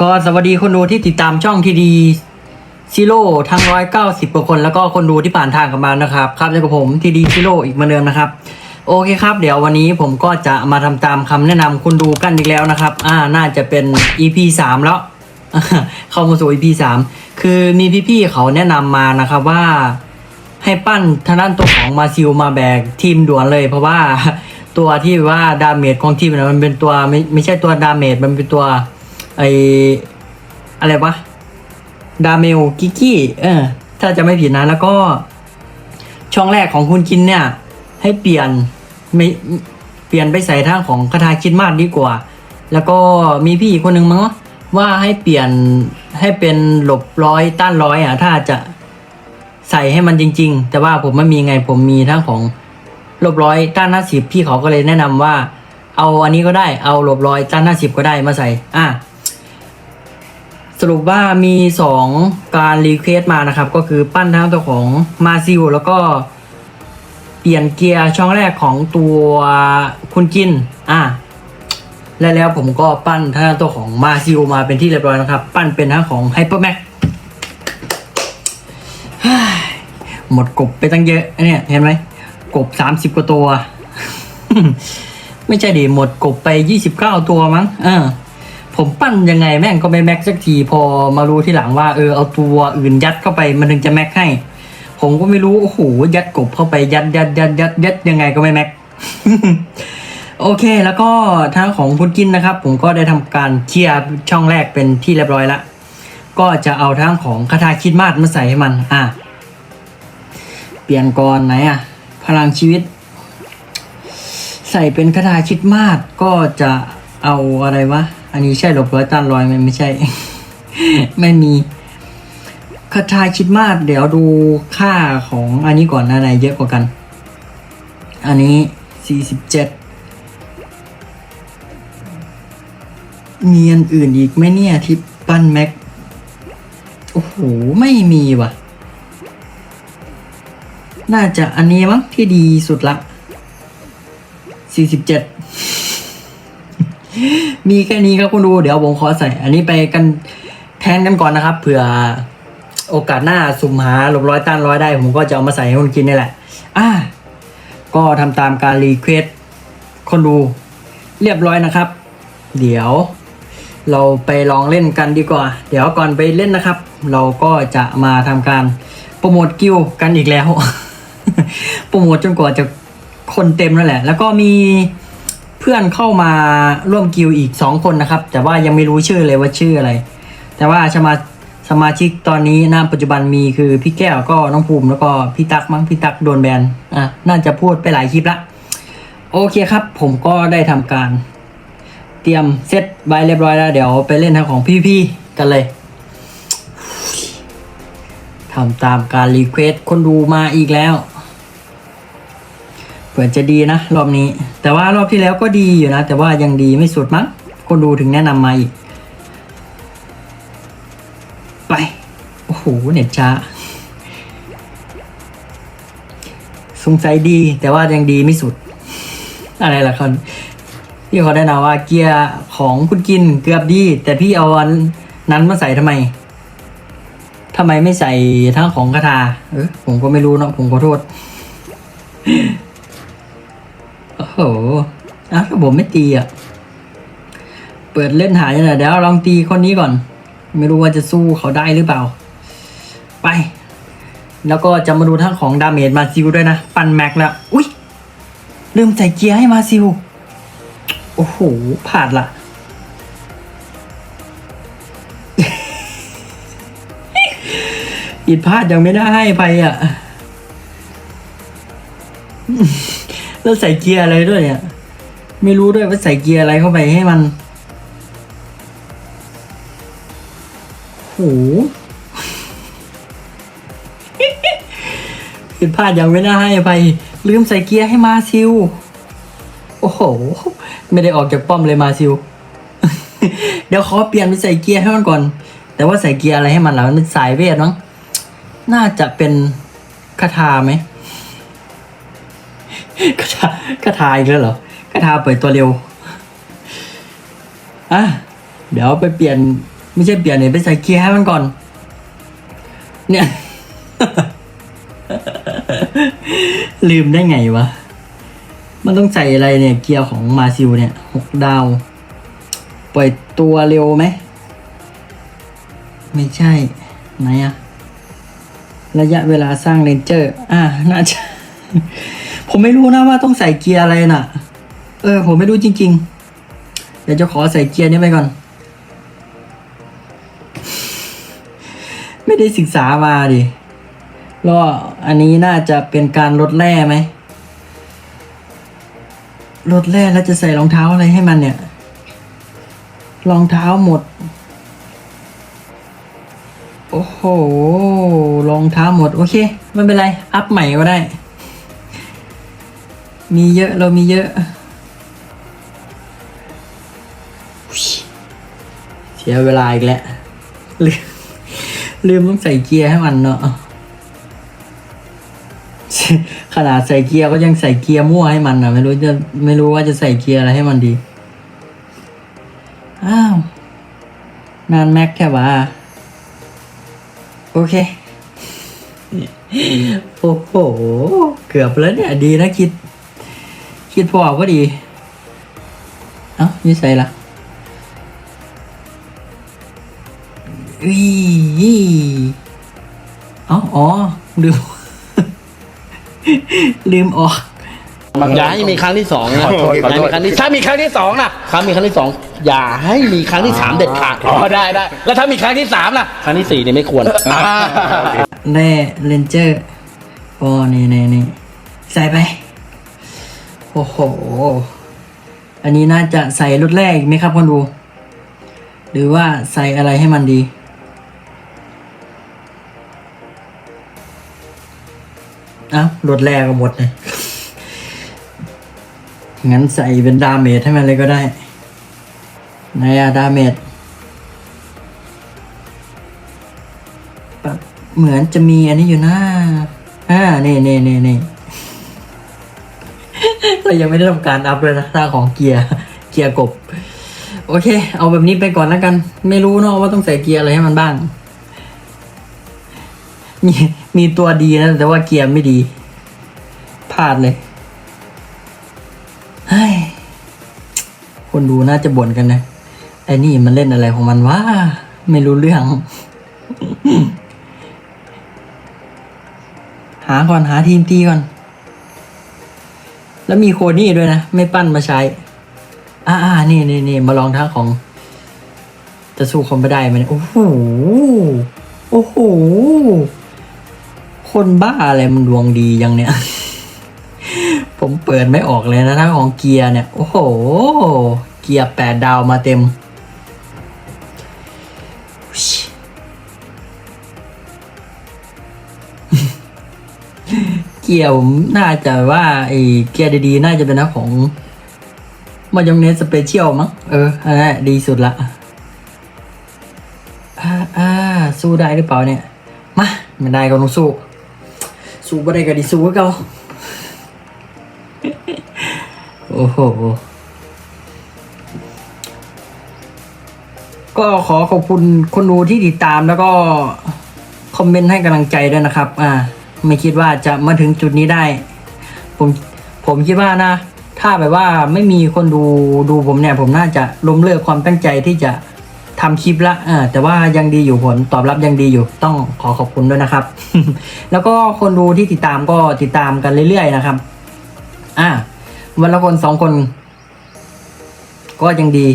ก็สวัสดีคนดูที่ติดตามช่องทีดีซีโร่ทั้งร้อยเก้าสิบกว่าคน แล้วก็คนดูที่ผ่านทางกันมานะครับ ครับเจอกับผมทีดีซีโร่อีกเหมือนเดิมนะครับ โอเคครับ เดี๋ยววันนี้ผมก็จะมาทำตามคำแนะนำคนดูกันอีกแล้วนะครับ อ่าน่าจะเป็น EP สามแล้ว เข้ามาสู่ EP สามคือมีพี่ๆเขาแนะนำมานะครับว่าให้ปั้นทางด้านตัวของมาซิลมาแบกทีมด่วนเลย เพราะว่าตัวที่ว่าดาเมจของทีมนะมันเป็นตัวไม่ไม่ใช่ตัวดาเมจมันเป็นตัว ไออะไรวะดาเมลกิกกี้เออถ้าจะไม่ผิดนะแล้วก็ ช่องแรกของคุณกินเนี่ย ให้เปลี่ยนไม่เปลี่ยนไปใส่ทางของคาถาคิดมากดีกว่า แล้วก็มีพี่อีกคนหนึ่งมั้งว่าให้เปลี่ยนให้เป็นหลบร้อยต้านร้อยอะ ถ้าจะใส่ให้มันจริง ๆ แต่ว่าผมไม่มีไงผมมีทั้งของหลบร้อยต้านห้าสิบพี่เขาก็เลยแนะนำว่า เอาอันนี้ก็ได้เอาหลบร้อยต้านห้าสิบก็ได้มาใส่ อะ รุปว่ามีสองการรีเควสต์มานะครับ ก็คือปั้นทั้งตัวของมาซิลแล้วก็เปลี่ยนเกียร์ช่องแรกของตัวคุณจิน อะและแล้วผมก็ปั้นทั้งตัวของมาซิลมาเป็นที่เรียบร้อยนะครับ ปั้นเป็นทั้งของไฮเปอร์แม็กหมดกบไปตั้งเยอะเนี่ยเห็นไหมกบสามสิบกว่าตัว ไม่ใช่ดิหมดกบไปยี่สิบเก้าตัวมั้ง เออ ผมปั้นยังไงแม่งก็ไม่แม็กสักทีพอมารู้ที่หลังว่าเออเอาตัวอื่นยัดเข้าไปมันถึงจะแม็กให้ ผมก็ไม่รู้โอ้โหยัดกบเข้าไปยัดยัดยัดยัดยัดยังไงก็ไม่แม็กโอเค แล้วก็ทางของพุทกินนะครับ ผมก็ได้ทำการเคลียร์ช่องแรกเป็นที่เรียบร้อยละก็จะเอาทางของคาถาคิดมาดมาใส่ให้มัน อะ เปลี่ยนก่อนไหนอะ พลังชีวิต ใส่เป็นคาถาคิดมาดก็จะเอาอะไรวะ อันนี้ใช่หลบร้อยต้านรอยไหมไม่ใช่ ไม่มีคาถาคิดมาดเดี๋ยวดูค่าของอันนี้ก่อนอันไหนเยอะกว่ากัน อันนี้สี่สิบเจ็ดมีอันอื่นอีกไหมเนี่ยที่ปั้นแม็ก โอ้โห ไม่มีว่ะ น่าจะอันนี้มั้งที่ดีสุดละสี่สิบเจ็ด มีแค่นี้ครับคุณดู เดี๋ยวผมขอใส่ อันนี้ไปกันแทนกันก่อนนะครับ เผื่อโอกาสหน้าสุ่มหาหลบร้อยต้านร้อยได้ ผมก็จะเอามาใส่ให้คุณกินนี่แหละ อ่า ก็ทำตามการรีเควสคนดูเรียบร้อยนะครับ เดี๋ยว เราไปลองเล่นกันดีกว่า เดี๋ยวก่อนไปเล่นนะครับ เราก็จะมาทำการโปรโมทกิลกันอีกแล้ว โปรโมทจนกว่าจะคนเต็มนั่นแหละ แล้วก็มี พื่อนเข้ามาร่วมกิลอีกสองคนนะครับ แต่ว่ายังไม่รู้ชื่อเลยว่าชื่ออะไร แต่ว่าสมาสมาชิกตอนนี้ณปัจจุบันมีคือพี่แก้วก็น้องภูมิแล้วก็พี่ตักมั้งพี่ตักโดนแบนอะน่าจะพูดไปหลายคลิปละโอเคครับ ผมก็ได้ทำการ เตรียมเซตไว้เรียบร้อยแล้ว เดี๋ยวไปเล่นทางของพี่ๆกันเลยทำตามการรีเควสคนดูมาอีกแล้ว เผื่อจะดีนะ รอบนี้ แต่ว่ารอบที่แล้วก็ดีอยู่นะ แต่ว่ายังดีไม่สุดมั้งคนดูถึงแนะนำมาอีก ไป โอ้โห เน็ตช้า สงสัยดี แต่ว่ายังดีไม่สุด อะไรล่ะคนพี่เขาได้นะว่าเกียร์ของคุณกินเกือบดี แต่พี่เอาอันนั้นมาใส่ทำไมทำไมไม่ใส่ทั้งของคาถาเออผมก็ไม่รู้เนาะผมขอโทษ โอ้โหอะถ้าผมไม่ตีอะ เปิดเล่นหายน่อยเดี๋ยวลองตีคนนี้ก่อน ไม่รู้ว่าจะสู้เขาได้หรือเปล่า ไป แล้วก็จะมาดูทั้งของดาเมจมาซิลด้วยนะ ปันแม็กแล้ว อุ้ยลืมใส่เกียร์ให้มาซิล โอ้โหพลาดละผิดพลาดยังไม่ได้ให้ไปอะ แล้วใส่เกียร์อะไรด้วยเนี่ย ไม่รู้ด้วยว่าใส่เกียร์อะไรเข้าไปให้มันโหผิดพลาดอยังไม่น่าให้ไปลืมใส่เกียร์ให้มาซิล โอ้โห ไม่ได้ออกจากป้อมเลยมาซิล เดี๋ยวขอเปลี่ยนไปใส่เกียร์ให้มันก่อน แต่ว่าใส่เกียร์อะไรให้มันล่ะมันเป็นสายเวทมั้ง น่าจะเป็นคาถาไหม คาถาคาถาอีกแล้วเหรอคาถาเปิดตัวเร็ว อะ เดี๋ยวไปเปลี่ยน ไม่ใช่เปลี่ยนเนี่ยไปใส่เกียร์ให้มันก่อน เนี่ย ลืมได้ไงวะ มันต้องใส่อะไรเนี่ย เกียร์ของมาซิลเนี่ยหกดาวปล่อยตัวเร็วไหม ไม่ใช่ ไหนอะระยะเวลาสร้างเรนเจอร์ อ่าน่าจะ ผมไม่รู้นะว่าต้องใส่เกียร์อะไรน่ะ เออ ผมไม่รู้จริง ๆ เดี๋ยวจะขอใส่เกียร์นี้ไปก่อน ไม่ได้ศึกษามาดิแล้วอันนี้น่าจะเป็นการลดแร่ไหมลดแร่แล้วจะใส่รองเท้าอะไรให้มันเนี่ย รองเท้าหมด โอ้โห รองเท้าหมด โอเค ไม่เป็นไร อัพใหม่ก็ได้ มีเยอะเรามีเยอะ เสียเวลาอีกแล้วลืมลืมต้องใส่เกียร์ให้มันเนาะขนาดใส่เกียร์ก็ยังใส่เกียร์มั่วให้มันอะไม่รู้จะไม่รู้ว่าจะใส่เกียร์อะไรให้มันดี อ้าว นานแม็กแค่ว่าโอเค โอ้โห เกือบแล้วเนี่ย ดีนะคิด คิดพอก็ดี เอ้านี่ใส่ละอีเอ้าอ๋อลืม ลืมออกอย่าให้มีครั้งที่สองนะขอโทษขอโทษย่าให้มีครั้งที่ถ้ามีครั้งที่สองล่ะครั้งมีครั้งที่สองอย่าให้มีครั้งที่สามเด็ดขาดอ๋อได้ได้แล้วถ้ามีครั้งที่สามล่ะครั้งที่สี่เนี่ยไม่ควรอ่าแร่เลนเจอร์โอ้นี่นี่นี่ใส่ไป โอ้โห อันนี้น่าจะใส่รถแรกอีกไหมครับคนดู หรือว่าใส่อะไรให้มันดี อ้ารถแรกก็หมดเลยงั้นใส่เป็นดาเมจให้มันเลยก็ได้ไหนอะดาเมจเหมือนจะมีอันนี้อยู่นะอ่านี่นี่นี่นี่ เรายังไม่ได้ทำการอัพเลยนะหน้าของเกียร์เกียร์กบ โอเค เอาแบบนี้ไปก่อนแล้วกัน ไม่รู้เนอะว่าต้องใส่เกียร์อะไรให้มันบ้าง มีมีตัวดีนะ แต่ว่าเกียร์ไม่ดีพลาดเลยเฮ้ยคนดูน่าจะบ่นกันนะไอ้นี่มันเล่นอะไรของมันวะไม่รู้เรื่อง หาก่อนหาทีมตีก่อน แล้วมีโคนี่ด้วยนะ ไม่ปั้นมาใช้ อ่าอ่านี่นี่นี่มาลองทั้งของ จะสู้คนไม่ได้ไหมเนี่ยโอ้โหโอ้โห คนบ้าอะไรมันดวงดียังเนี่ย ผมเปิดไม่ออกเลยนะทั้งของเกียร์เนี่ย โอ้โห เกียร์แปดดาวมาเต็ม เกียร์ผมน่าจะว่าไอ้เกียร์ดีๆ น่าจะเป็นนะของมายองเนสสเปเชียลมั้งเอออันนั้นดีสุดละอ่าอ่าสู้ได้หรือเปล่าเนี่ย มาไม่ได้ก็ต้องสู้ สู้ไม่ได้ก็ดีสู้ก็เก่าโอ้โห ก็ขอขอบคุณคนดูที่ติดตามแล้วก็ คอมเมนต์ให้กำลังใจด้วยนะครับ อ่า ไม่คิดว่าจะมาถึงจุดนี้ได้ ผมผมคิดว่านะ ถ้าแบบว่าไม่มีคนดูดูผมเนี่ย ผมน่าจะล้มเลิกความตั้งใจที่จะทำคลิปละอ่าแต่ว่ายังดีอยู่ผลตอบรับยังดีอยู่ต้องขอขอบคุณด้วยนะครับ แล้วก็คนดูที่ติดตามก็ติดตามกันเรื่อยๆนะครับ อ่าวันละคนสองคน ก็ยังดี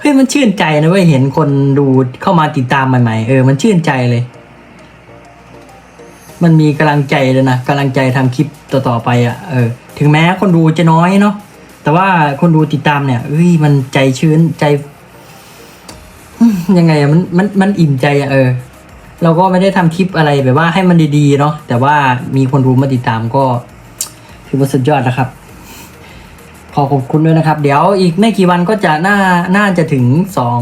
เฮ้ยมันชื่นใจนะเว้ยเห็นคนดูเข้ามาติดตามใหม่ๆเออมันชื่นใจเลย มันมีกำลังใจเลยนะกำลังใจทำคลิปต่อๆไปอะ่ะเออถึงแม้คนดูจะน้อยเนาะแต่ว่าคนดูติดตามเนี่ยเอ้ยมันใจชื้นใจยังไงอะมันมันมันอิ่มใจอะ่ะเออ เราก็ไม่ได้ทำคลิปอะไรแบบว่าให้มันดีๆเนาะแต่ว่ามีคนดูมาติดตามก็ถือว่าสุดยอดนะครับ ขอขอบคุณด้วยนะครับ เดี๋ยวอีกไม่กี่วันก็จะน่าน่าจะถึงสอง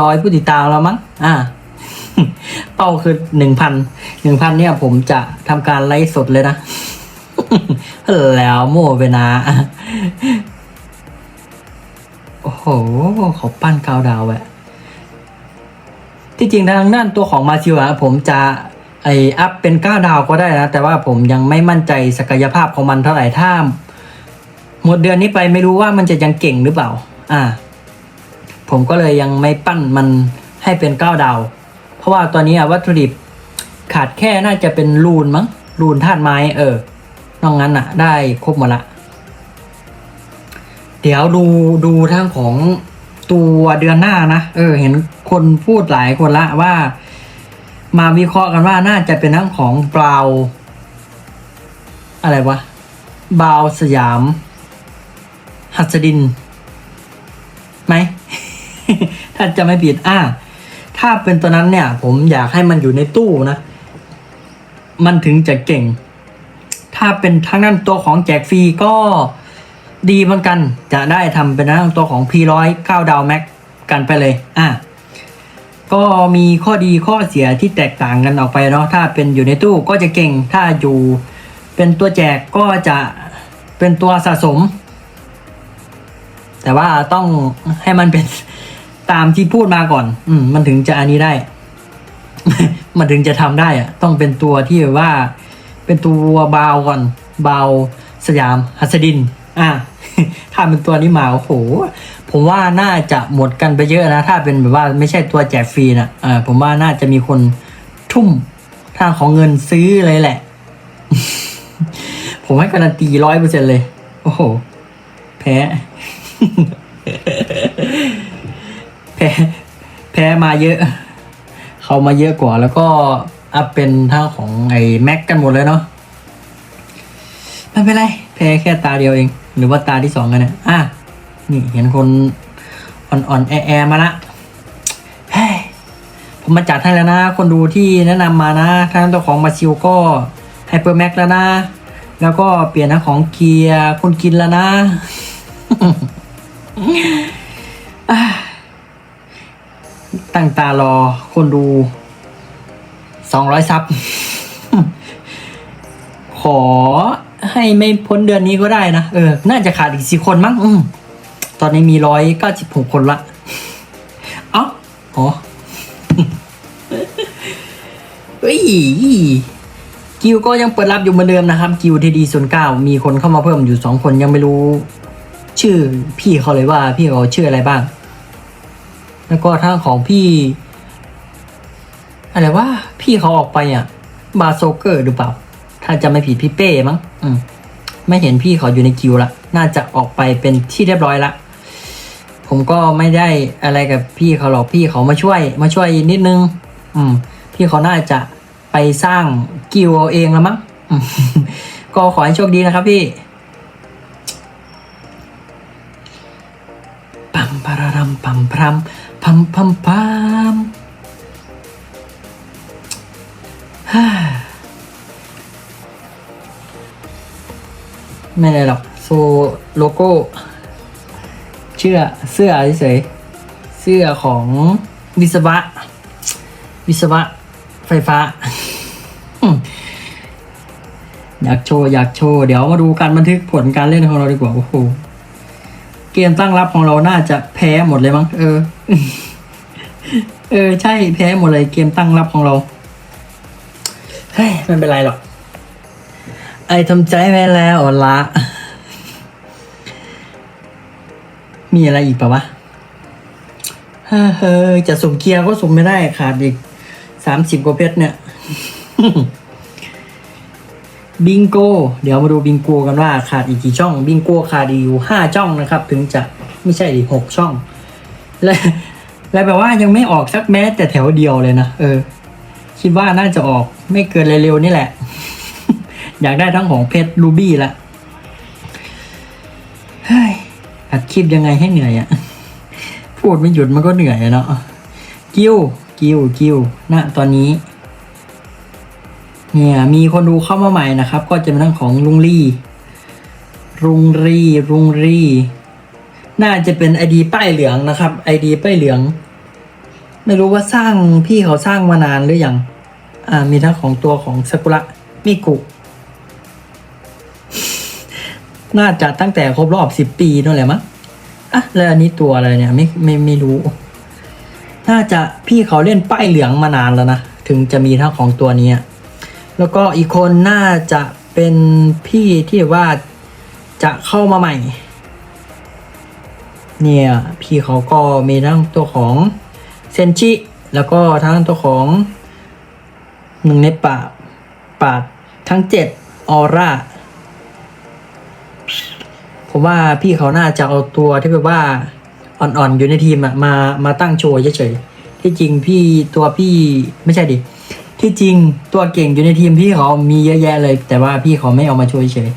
ร้อยผู้ติดตามแล้วมั้งอ่า เป้าคือหนึ่งพันหนึ่งพันเนี่ยผมจะทำการไลฟ์สดเลยนะ แล้วโม่เวนาโอ้โหเขาปั้นกาวดาวแหวะที่จริงทางด้านตัวของมาซิวอะผมจะไออัพเป็นก้าดาวก็ได้นะ แต่ว่าผมยังไม่มั่นใจศักยภาพของมันเท่าไหร่ถ้าหมดเดือนนี้ไปไม่รู้ว่ามันจะยังเก่งหรือเปล่า อ่า ผมก็เลยยังไม่ปั้นมันให้เป็นก้าดาว ราะว่าตอนนี้อะวัตถุดิบขาดแค่น่าจะเป็นรูนมั้งรูนธาตุไม้เออนอกนั้นอะได้ครบหมดละ เดี๋ยวดูดูทางของตัวเดือนหน้านะเออ เห็นคนพูดหลายคนละว่า มาวิเคราะห์กันว่าน่าจะเป็นทั้งของบราวน์อะไรวะบาวสยาม หัสดินไหม ถ้าจะไม่ผิดอ่า ถ้าเป็นตัวนั้นเนี่ย ผมอยากให้มันอยู่ในตู้นะ มันถึงจะเก่ง ถ้าเป็นทั้งนั้นตัวของแจกฟรีก็ดีเหมือนกัน จะได้ทำเป็นทั้งตัวของ P100 9ดาวแม็กกันไปเลย อะ ก็มีข้อดีข้อเสียที่แตกต่างกันออกไปเนาะ ถ้าเป็นอยู่ในตู้ก็จะเก่ง ถ้าอยู่เป็นตัวแจกก็จะเป็นตัวสะสม แต่ว่าต้องให้มันเป็น ตามที่พูดมาก่อน อืมมันถึงจะอันนี้ได้ มันถึงจะทำได้อะต้องเป็นตัวที่แบบว่า เป็นตัวเบาก่อนเบาสยามหัสดิน อะถ้าเป็นตัวนี้มาโอ้โห ผมว่าน่าจะหมดกันไปเยอะนะ ถ้าเป็นแบบว่าไม่ใช่ตัวแจกฟรีนะอ่าผมว่าน่าจะมีคนทุ่มทางของเงินซื้อเลยแหละ ผมให้การันตีร้อยเปอร์เซ็นเลย โอ้โห แพ้ แพ้แพ้มาเยอะ เขามาเยอะกว่าแล้วก็อัพเป็นท่าของไอ้แม็กกันหมดเลยเนาะไม่เป็นไร แพ้แค่ตาเดียวเอง หรือว่าตาที่สองกันเนี่ยอะนี่เห็นคนอ่อนๆแอๆมาละเฮ้ผมมาจัดให้แล้วนะ คนดูที่แนะนำมานะทางตัวของมาชิวก็ไฮเปอร์แม็กแล้วนะ แล้วก็เปลี่ยนทั้งของเกียร์คนกินแล้วนะ ตั้งตารอคนดูสองร้อยซับ ขอให้ไม่พ้นเดือนนี้ก็ได้นะ เออ น่าจะขาดอีกสี่คนมั้งอืมตอนนี้มีร้อยเก้าสิบหกคนละ เอ้าอ๋อเฮ้ยกิวก็ยังเปิดรับอยู่เหมือนเดิมนะครับ กิวทีดีศูนย์เก้ามีคนเข้ามาเพิ่มอยู่สองคนยังไม่รู้ ชื่อพี่เขาเลยว่าพี่เขาชื่ออะไรบ้าง แล้วก็ทางของพี่อะไรว่าพี่เขาออกไปอะ บาโซเกอร์หรือเปล่า ถ้าจะไม่ผิดพี่เป้มั้งอืมไม่เห็นพี่เขาอยู่ในคิวละน่าจะออกไปเป็นที่เรียบร้อยละผมก็ไม่ได้อะไรกับพี่เขาหรอกพี่เขามาช่วย มาช่วยนิดนึง อืม พี่เขาน่าจะไปสร้างกิวเอาเองละมั้งก็ขอให้โชคดีนะครับพี่ปัมปารารัมปัมพรัม พัมพัมพัมฮ่าไม่เลยหรอกโซโลโก้เชื่อเสื้อเฉยเสื้อของวิศวะ วิศวะ ไฟฟ้าอืมอยากโชว์ อยากโชว์ เดี๋ยวมาดูการบันทึกผลการเล่นของเราดีกว่า โอ้โห เกมตั้งรับของเราน่าจะแพ้หมดเลยมั้งเออ เออ ใช่แพ้หมดเลยเกมตั้งรับของเราเฮ้ยไม่เป็นไรหรอก ไอทำใจไว้แล้วละมีอะไรอีกปะวะเฮ้ยจะสุ่มเกียร์ก็สุ่มไม่ได้ขาดอีกสามสิบกว่าเพชรเนี่ย บิงโก เดี๋ยวมาดูบิงโกกันว่าขาดอีกกี่ช่อง บิงโกขาดอียู่ห้าช่องนะครับ ถึงจะไม่ใช่อีกหกช่อง และและแบบว่ายังไม่ออกสักแม้แต่แถวเดียวเลยนะเออ คิดว่าน่าจะออกไม่เกินเร็วๆนี่แหละ อยากได้ทั้งของเพชรรูบี้ละเฮ้ยอัดคลิปยังไงให้เหนื่อยอะพูดไม่หยุดมันก็เหนื่อยเนาะกิ้วกิ้วกิ้วณตอนนี้ เนี่ยมีคนดูเข้ามาใหม่นะครับ ก็จะเป็นเรื่องของลุงลี่รุงรีรุงรีน่าจะเป็นไอดีป้ายเหลืองนะครับไอดีป้ายเหลือง ไม่รู้ว่าสร้างพี่เขาสร้างมานานหรือยังอ่ามีทั้งของตัวของซากุระมิกุน่าจะตั้งแต่ครบรอบสิบปีนั่นแหละมั้งอะแล้วอันนี้ตัวอะไรเนี่ยไม่ไม่ไม่รู้ น่าจะพี่เขาเล่นป้ายเหลืองมานานแล้วนะ ถึงจะมีทั้งของตัวนี้ แล้วก็อีกคนน่าจะเป็นพี่ที่ว่าจะเข้ามาใหม่ เนี่ย พี่เขาก็มีทั้งตัวของเซนชิแล้วก็ทั้งตัวของหนึ่งในป่าปาทั้งเจ็ดออร่าผมว่าพี่เขาน่าจะเอาตัวที่แบบว่าอ่อนๆอยู่ในทีมอะมามาตั้งโชว์เฉยๆที่จริงพี่ตัวพี่ไม่ใช่ดิ ที่จริงตัวเก่งอยู่ในทีมพี่เขามีเยอะแยะเลย แต่ว่าพี่เขาไม่เอามาโชว์เฉย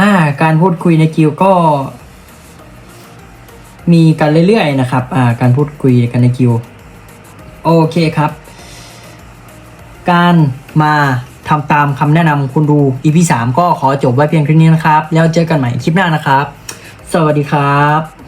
อ่า การพูดคุยในกิวก็ มีกันเรื่อยๆนะครับ อ่า การพูดคุยกันในกิวโอเคครับ การมาทำตามคำแนะนำคุณดู EP 3 ก็ขอจบไว้เพียงเท่านี้นะครับ แล้วเจอกันใหม่คลิปหน้านะครับ สวัสดีครับ